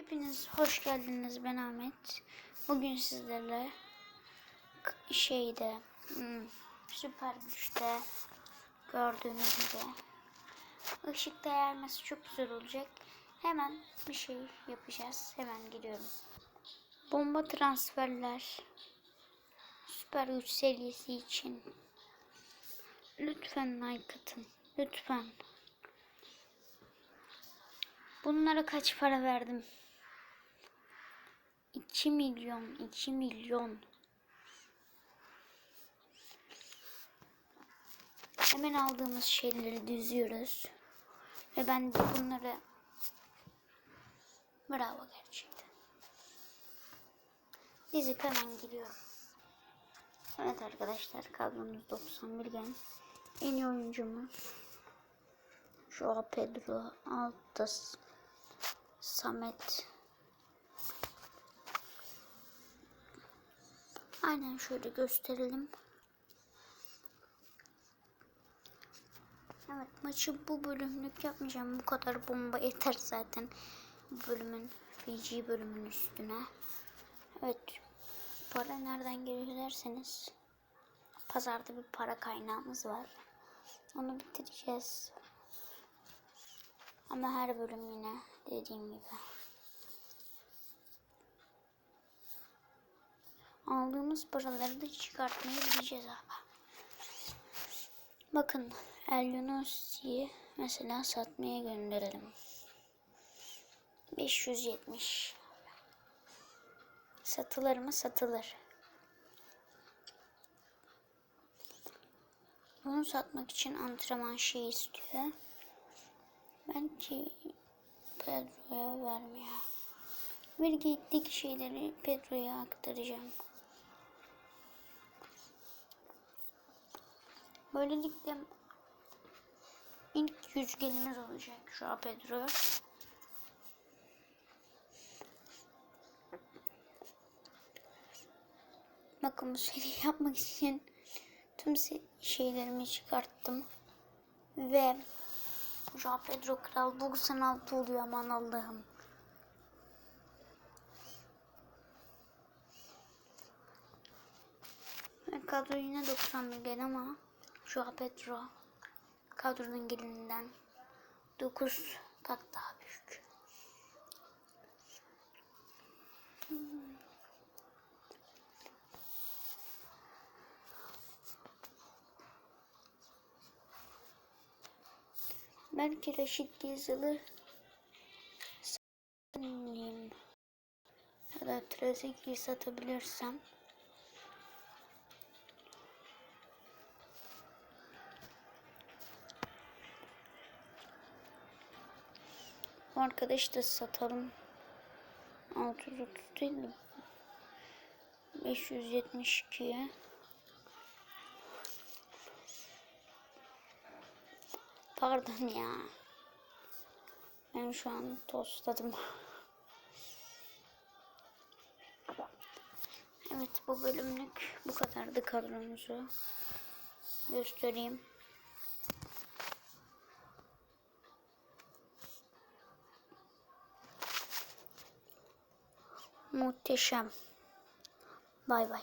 Hepiniz hoş geldiniz. Ben Ahmet. Bugün sizlerle şeyde hmm, süper güçte gördüğünüz gibi ışık değermesi çok güzel olacak. Hemen bir şey yapacağız. Hemen gidiyorum. Bomba transferler süper güç serisi için lütfen like atın. Lütfen. Bunlara kaç para verdim? 2 milyon, 2 milyon. Hemen aldığımız şeyleri düzüyoruz. Ve ben bunları bravo gerçekten. Dizip hemen gidiyorum. Evet arkadaşlar kadromuz 91 gen. En iyi oyuncumuz Joao Pedro, altta S- Samet. Aynen şöyle gösterelim. Evet maçı bu bölümlük yapmayacağım. Bu kadar bomba yeter zaten. Bu bölümün Fiji bölümün üstüne. Evet. Para nereden geliyor derseniz. Pazarda bir para kaynağımız var. Onu bitireceğiz. Ama her bölüm yine dediğim gibi. Aldığımız paraları da çıkartmayı bileceğiz abi. Bakın El Yunus'u mesela satmaya gönderelim. 570 Satılır mı? Satılır. Bunu satmak için antrenman şey istiyor. Belki Pedro'ya vermiyor. Bir gittik şeyleri Pedro'ya aktaracağım. Böylelikle ilk yüzgenimiz olacak şu an Pedro. Bakın bu seriyi yapmak için tüm şeylerimi çıkarttım. Ve Joao Pedro Kral 96 oluyor aman Allah'ım. Kadro yine 91 gen ama Joao Pedro kadronun gelininden 9 kat daha büyük. Belki Reşit Gizli satayım. Ya da Trezeguet'i satabilirsem. Bu arkadaşı da satalım. 630 değil mi? 572'ye. Pardon ya. Ben şu an tostladım. Evet bu bölümlük bu kadardı kadromuzu. Göstereyim. Muhteşem. Bay bay.